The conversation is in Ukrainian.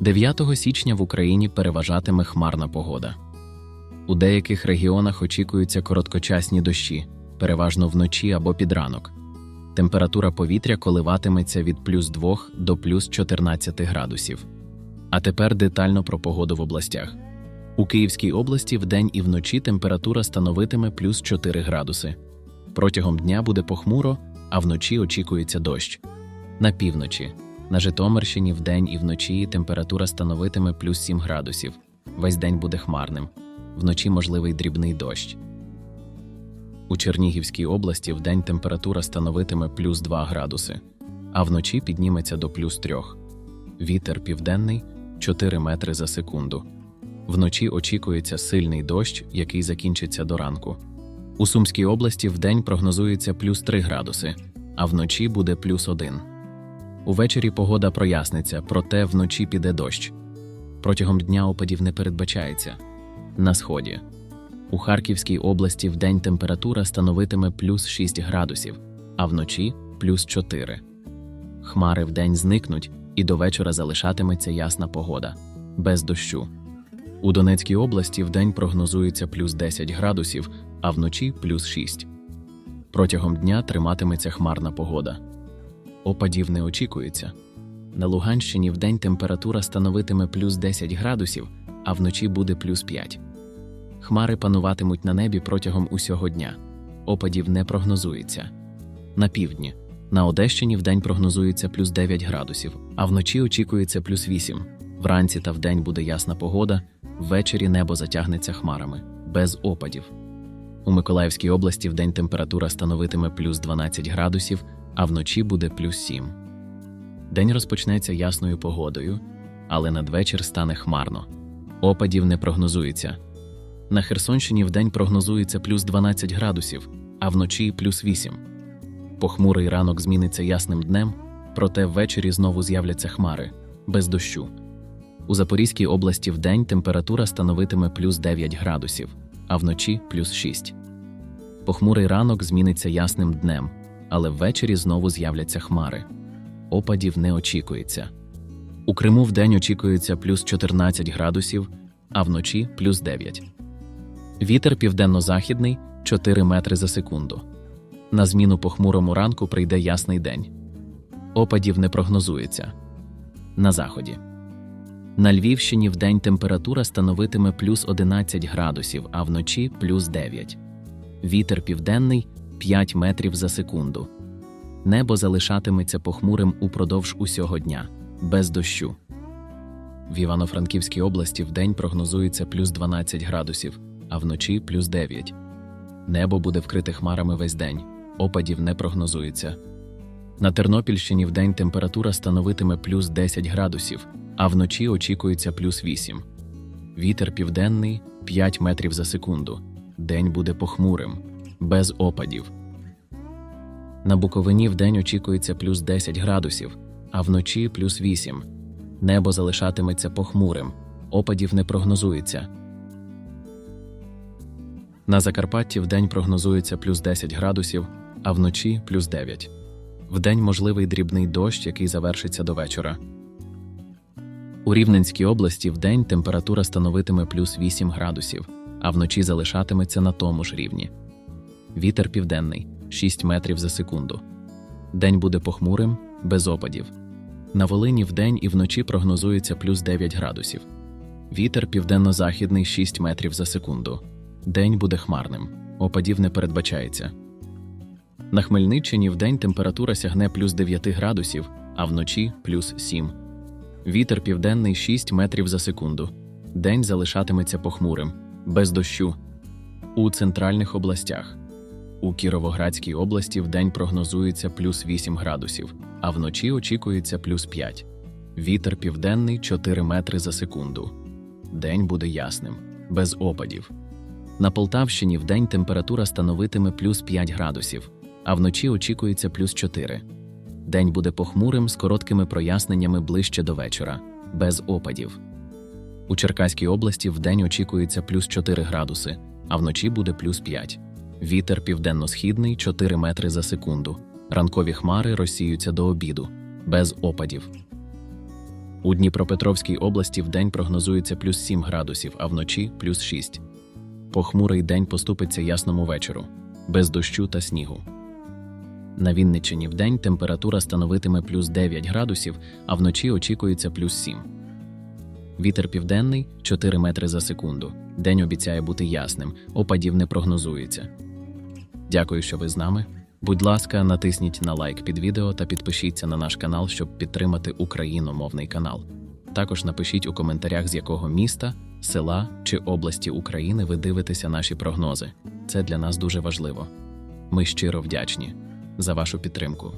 9 січня в Україні переважатиме хмарна погода. У деяких регіонах очікуються короткочасні дощі, переважно вночі або під ранок. Температура повітря коливатиметься від плюс 2 до плюс 14 градусів. А тепер детально про погоду в областях. У Київській області вдень і вночі температура становитиме плюс 4 градуси. Протягом дня буде похмуро, а вночі очікується дощ. На півночі. На Житомирщині вдень і вночі температура становитиме плюс 7 градусів. Весь день буде хмарним. Вночі можливий дрібний дощ. У Чернігівській області вдень температура становитиме плюс 2 градуси, а вночі підніметься до плюс 3. Вітер південний 4 метри за секунду. Вночі очікується сильний дощ, який закінчиться до ранку. У Сумській області вдень прогнозується плюс 3 градуси, а вночі буде плюс 1. Увечері погода проясниться, проте вночі піде дощ. Протягом дня опадів не передбачається. На сході. У Харківській області вдень температура становитиме плюс 6 градусів, а вночі плюс 4. Хмари вдень зникнуть, і до вечора залишатиметься ясна погода, без дощу. У Донецькій області вдень прогнозується плюс 10 градусів, а вночі плюс 6. Протягом дня триматиметься хмарна погода. Опадів не очікується. На Луганщині вдень температура становитиме плюс 10 градусів, а вночі буде плюс 5. Хмари пануватимуть на небі протягом усього дня. Опадів не прогнозується. На півдні. На Одещині вдень прогнозується плюс 9 градусів, а вночі очікується плюс 8. Вранці та вдень буде ясна погода, ввечері небо затягнеться хмарами, без опадів. У Миколаївській області вдень температура становитиме плюс 12 градусів, а вночі буде плюс 7. День розпочнеться ясною погодою, але надвечір стане хмарно. Опадів не прогнозується. На Херсонщині вдень прогнозується плюс 12 градусів, а вночі плюс 8. Похмурий ранок зміниться ясним днем, проте ввечері знову з'являться хмари, без дощу. У Запорізькій області вдень температура становитиме плюс 9 градусів, а вночі плюс 6. Похмурий ранок зміниться ясним днем, але ввечері знову з'являться хмари. Опадів не очікується. У Криму вдень очікується плюс 14 градусів, а вночі плюс 9. Вітер південно-західний 4 метри за секунду. На зміну похмурому ранку прийде ясний день. Опадів не прогнозується. На заході. На Львівщині вдень температура становитиме плюс 11 градусів, а вночі плюс 9. Вітер південний 5 метрів за секунду. Небо залишатиметься похмурим упродовж усього дня, без дощу. В Івано-Франківській області вдень прогнозується плюс 12 градусів, а вночі плюс 9. Небо буде вкрите хмарами весь день, опадів не прогнозується. На Тернопільщині вдень температура становитиме плюс 10 градусів, а вночі очікується плюс 8. Вітер південний 5 метрів за секунду. День буде похмурим, без опадів. На Буковині вдень очікується плюс 10 градусів, а вночі плюс 8. Небо залишатиметься похмурим, опадів не прогнозується. На Закарпатті вдень прогнозується плюс 10 градусів, а вночі плюс 9. Вдень можливий дрібний дощ, який завершиться до вечора. У Рівненській області вдень температура становитиме плюс 8 градусів, а вночі залишатиметься на тому ж рівні. Вітер південний 6 метрів за секунду. День буде похмурим, без опадів. На Волині вдень і вночі прогнозується плюс 9 градусів. Вітер південно-західний 6 метрів за секунду. День буде хмарним, опадів не передбачається. На Хмельниччині вдень температура сягне плюс 9 градусів, а вночі плюс 7. Вітер південний 6 метрів за секунду. День залишатиметься похмурим, без дощу. У центральних областях. У Кіровоградській області вдень прогнозується плюс 8 градусів, а вночі очікується плюс 5. Вітер південний 4 метри за секунду. День буде ясним, без опадів. На Полтавщині вдень температура становитиме плюс 5 градусів, а вночі очікується плюс 4. День буде похмурим з короткими проясненнями ближче до вечора, без опадів. У Черкаській області вдень очікується плюс 4 градуси, а вночі буде плюс 5. Вітер південно-східний 4 метри за секунду. Ранкові хмари розсіються до обіду, без опадів. У Дніпропетровській області вдень прогнозується плюс 7 градусів, а вночі плюс 6. Похмурий день поступиться ясному вечору, без дощу та снігу. На Вінниччині вдень температура становитиме плюс 9 градусів, а вночі очікується плюс 7. Вітер південний 4 метри за секунду. День обіцяє бути ясним, опадів не прогнозується. Дякую, що ви з нами. Будь ласка, натисніть на лайк під відео та підпишіться на наш канал, щоб підтримати україномовний канал. Також напишіть у коментарях, з якого міста, села чи області України ви дивитеся наші прогнози. Це для нас дуже важливо. Ми щиро вдячні за вашу підтримку.